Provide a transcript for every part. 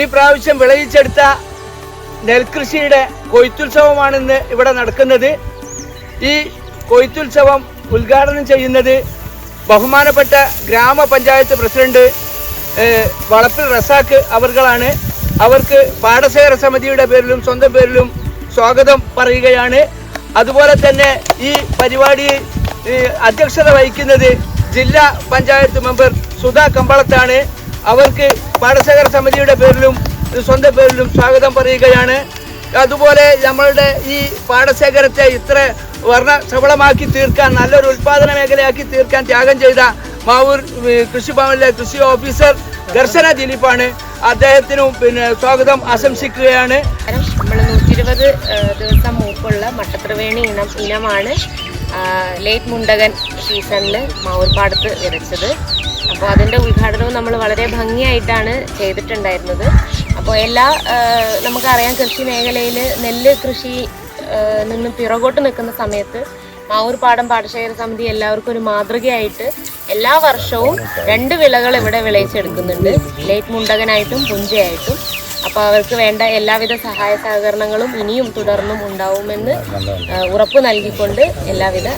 ഈ പ്രാവശ്യം വിളയിച്ചെടുത്ത നെൽകൃഷിയുടെ കൊയ്ത്തുത്സവമാണ് ഇന്ന് ഇവിടെ നടക്കുന്നത്. ഈ കൊയ്ത്തുത്സവം ഉദ്ഘാടനം ചെയ്യുന്നത് ബഹുമാനപ്പെട്ട ഗ്രാമപഞ്ചായത്ത് പ്രസിഡന്റ് വളപ്പിൽ റസാക്ക് അവർകളാണ്. അവർക്ക് പാടശേഖര സമിതിയുടെ പേരിലും സ്വന്തം പേരിലും സ്വാഗതം പറയുകയാണ്. അതുപോലെ തന്നെ ഈ പരിപാടി അധ്യക്ഷത വഹിക്കുന്നത് ജില്ലാ പഞ്ചായത്ത് മെമ്പർ സുധാ കമ്പളത്താണ്. അവർക്ക് പാടശേഖര സമിതിയുടെ പേരിലും സ്വന്തം പേരിലും സ്വാഗതം പറയുകയാണ്. അതുപോലെ നമ്മളുടെ ഈ പാടശേഖരത്തെ ഇത്ര വർണ സഫലമാക്കി തീർക്കാൻ നല്ലൊരു ഉൽപാദന മേഖലയാക്കി തീർക്കാൻ ത്യാഗം ചെയ്ത മാവൂർ കൃഷിഭവനിലെ കൃഷി ഓഫീസർ ദർശന ദിലീപാണ്. അദ്ദേഹത്തിനും പിന്നെ സ്വാഗതം ആശംസിക്കുകയാണ്. നമ്മൾ നൂറ്റി ഇരുപത് ദിവസം മൂപ്പുള്ള മട്ടത്രവേണി ഇനം ഇനമാണ് ലേറ്റ് മുണ്ടകൻ സീസണിൽ മാവൂർപ്പാടത്ത് വിതച്ചത്. അപ്പോൾ അതിന്റെ ഉദ്ഘാടനവും നമ്മൾ വളരെ ഭംഗിയായിട്ടാണ് ചെയ്തിട്ടുണ്ടായിരുന്നത്. അപ്പോൾ എല്ലാ നമുക്കറിയാം കൃഷി മേഖലയിൽ നെല്ല് കൃഷി നിന്ന് പിറകോട്ട് നിൽക്കുന്ന സമയത്ത് മാവൂർ പാടം പാടശേഖര സമിതി എല്ലാവർക്കും ഒരു മാതൃകയായിട്ട് എല്ലാ വർഷവും രണ്ട് വിളകൾ ഇവിടെ വിളയിച്ചെടുക്കുന്നുണ്ട്. ലേറ്റ് മുണ്ടകനായിട്ടും പുഞ്ചയായിട്ടും. അപ്പോൾ അവർക്ക് വേണ്ട എല്ലാവിധ സഹായ സഹകരണങ്ങളും ഇനിയും തുടർന്നും ഉണ്ടാവുമെന്ന് ഉറപ്പ് നൽകിക്കൊണ്ട് എല്ലാവിധ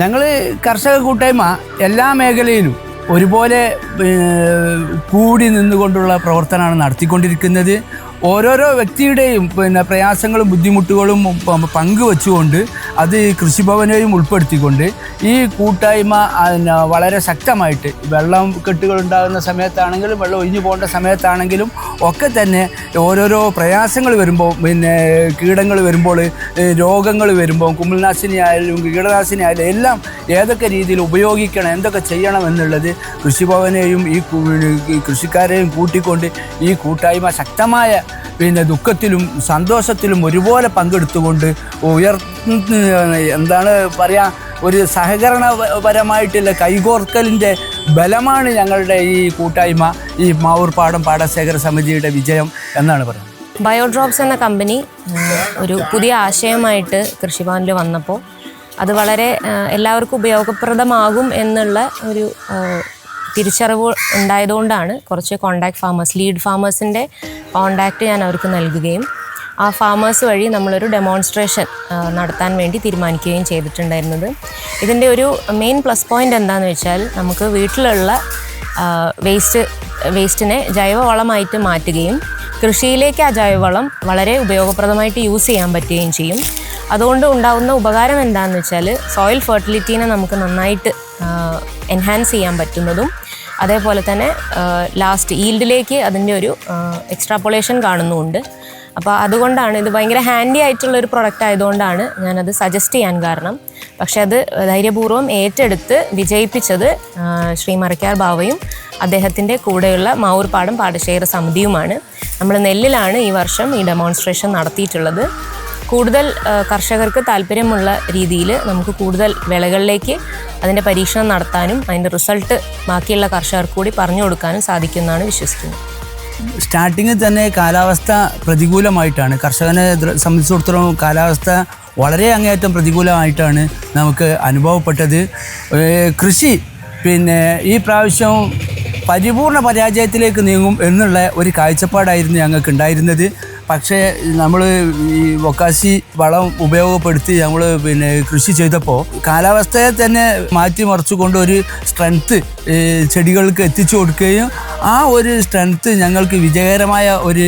ഞങ്ങൾ കർഷക കൂട്ടായ്മ എല്ലാ മേഖലയിലും ഒരുപോലെ കൂടി നിന്നുകൊണ്ടുള്ള പ്രവർത്തനമാണ് നടത്തിക്കൊണ്ടിരിക്കുന്നത്. ഓരോരോ വ്യക്തിയുടെയും പിന്നെ പ്രയാസങ്ങളും ബുദ്ധിമുട്ടുകളും പങ്കുവച്ചുകൊണ്ട് അത് കൃഷിഭവനെയും ഉൾപ്പെടുത്തിക്കൊണ്ട് ഈ കൂട്ടായ്മ വളരെ ശക്തമായിട്ട് വെള്ളം കെട്ടുകൾ ഉണ്ടാകുന്ന സമയത്താണെങ്കിലും വെള്ളം ഒഴിഞ്ഞു പോകേണ്ട സമയത്താണെങ്കിലും ഒക്കെ തന്നെ ഓരോരോ പ്രയാസങ്ങൾ വരുമ്പോൾ പിന്നെ കീടങ്ങൾ വരുമ്പോൾ രോഗങ്ങൾ വരുമ്പോൾ കുമിൾനാശിനി ആയാലും കീടനാശിനി ആയാലും എല്ലാം ഏതൊക്കെ രീതിയിൽ ഉപയോഗിക്കണം എന്തൊക്കെ ചെയ്യണം എന്നുള്ളത് കൃഷിഭവനെയും ഈ കൃഷിക്കാരെയും കൂട്ടിക്കൊണ്ട് ഈ കൂട്ടായ്മ ശക്തമായ പിന്നെ ദുഃഖത്തിലും സന്തോഷത്തിലും ഒരുപോലെ പങ്കെടുത്തുകൊണ്ട് ഉയർ എന്താണ് പറയുക ഒരു സഹകരണപരമായിട്ടുള്ള കൈകോർക്കലിന്റെ ബലമാണ് ഞങ്ങളുടെ ഈ കൂട്ടായ്മ ഈ മാവൂർപ്പാടം പാടശേഖര സമിതിയുടെ വിജയം എന്നാണ് പറയുന്നത്. ബയോഡ്രോപ്സ് എന്ന കമ്പനി ഒരു പുതിയ ആശയമായിട്ട് കൃഷിഭവനിൽ വന്നപ്പോൾ അത് വളരെ എല്ലാവർക്കും ഉപയോഗപ്രദമാകും എന്നുള്ള ഒരു തിരിച്ചറിവ് ഉണ്ടായതുകൊണ്ടാണ് കുറച്ച് കോണ്ടാക്ട് ഫാമേഴ്സ് ലീഡ് ഫാമേഴ്സിന്റെ കോണ്ടാക്റ്റ് ഞാൻ അവർക്ക് നൽകുകയും ആ ഫാമേഴ്സ് വഴി നമ്മളൊരു ഡെമോൺസ്ട്രേഷൻ നടത്താൻ വേണ്ടി തീരുമാനിക്കുകയും ചെയ്തിട്ടുണ്ടായിരുന്നത്. ഇതിന്റെ ഒരു മെയിൻ പ്ലസ് പോയിന്റ് എന്താണെന്ന് വെച്ചാൽ നമുക്ക് വീട്ടിലുള്ള വേസ്റ്റ് വേസ്റ്റിനെ ജൈവവളമായിട്ട് മാറ്റുകയും കൃഷിയിലേക്ക് ആ ജൈവവളം വളരെ ഉപയോഗപ്രദമായിട്ട് യൂസ് ചെയ്യാൻ പറ്റുകയും ചെയ്യും. അതുകൊണ്ട് ഉണ്ടാകുന്ന ഉപകാരം എന്താണെന്ന് വെച്ചാൽ സോയിൽ ഫെർട്ടിലിറ്റീനെ നമുക്ക് നന്നായിട്ട് എൻഹാൻസ് ചെയ്യാൻ പറ്റുന്നതും അതേപോലെ തന്നെ ലാസ്റ്റ് ഈൽഡിലേക്ക് അതിന്റെ ഒരു എക്സ്ട്രാപ്പൊളേഷൻ കാണുന്നുമുണ്ട് അപ്പോൾ അതുകൊണ്ടാണ് ഇത് ഭയങ്കര ഹാൻഡി ആയിട്ടുള്ള ഒരു പ്രൊഡക്റ്റ് ആയതുകൊണ്ടാണ് ഞാനത് സജസ്റ്റ് ചെയ്യാൻ കാരണം. പക്ഷേ അത് ധൈര്യപൂർവം ഏറ്റെടുത്ത് വിജയിപ്പിച്ചത് ശ്രീ മറക്കാർ ബാവയും അദ്ദേഹത്തിന്റെ കൂടെയുള്ള മാവൂർപാടും പാടശേഖര സമിതിയുമാണ്. നമ്മൾ നെല്ലിലാണ് ഈ വർഷം ഈ ഡെമോൺസ്ട്രേഷൻ നടത്തിയിട്ടുള്ളത്. കൂടുതൽ കർഷകർക്ക് താല്പര്യമുള്ള രീതിയിൽ നമുക്ക് കൂടുതൽ വിളകളിലേക്ക് അതിന്റെ പരീക്ഷണം നടത്താനും അതിന്റെ റിസൾട്ട് ബാക്കിയുള്ള കർഷകർക്ക് കൂടി പറഞ്ഞു കൊടുക്കാനും സാധിക്കുമെന്നാണ് വിശ്വസിക്കുന്നത്. സ്റ്റാർട്ടിങ്ങിൽ തന്നെ കാലാവസ്ഥ പ്രതികൂലമായിട്ടാണ്. കർഷകനെ സംബന്ധിച്ചിടത്തോളം കാലാവസ്ഥ വളരെ അങ്ങേയറ്റം പ്രതികൂലമായിട്ടാണ് നമുക്ക് അനുഭവപ്പെട്ടത്. കൃഷി പിന്നെ ഈ പ്രാവശ്യം പരിപൂർണ പരാജയത്തിലേക്ക് നീങ്ങും എന്നുള്ള ഒരു കാഴ്ചപ്പാടായിരുന്നു ഞങ്ങൾക്ക് ഉണ്ടായിരുന്നത് പക്ഷേ നമ്മൾ ഈ ഒക്കാശി വളം ഉപയോഗപ്പെടുത്തി നമ്മൾ പിന്നെ കൃഷി ചെയ്തപ്പോൾ കാലാവസ്ഥയെ തന്നെ മാറ്റിമറിച്ചുകൊണ്ട് ഒരു സ്ട്രെങ്ത്ത് ചെടികൾക്ക് എത്തിച്ചു കൊടുക്കുകയും ആ ഒരു സ്ട്രെങ്ത്ത് ഞങ്ങൾക്ക് വിജയകരമായ ഒരു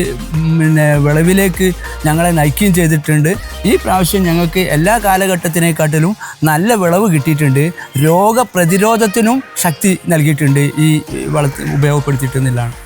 പിന്നെ വിളവിലേക്ക് ഞങ്ങളെ നയിക്കുകയും ചെയ്തിട്ടുണ്ട്. ഈ പ്രാവശ്യം ഞങ്ങൾക്ക് എല്ലാ കാലഘട്ടത്തിനെക്കാട്ടിലും നല്ല വിളവ് കിട്ടിയിട്ടുണ്ട്. രോഗപ്രതിരോധത്തിനും ശക്തി നൽകിയിട്ടുണ്ട് ഈ വളത്തിൽ ഉപയോഗപ്പെടുത്തിയിട്ടെന്നുള്ളതാണ്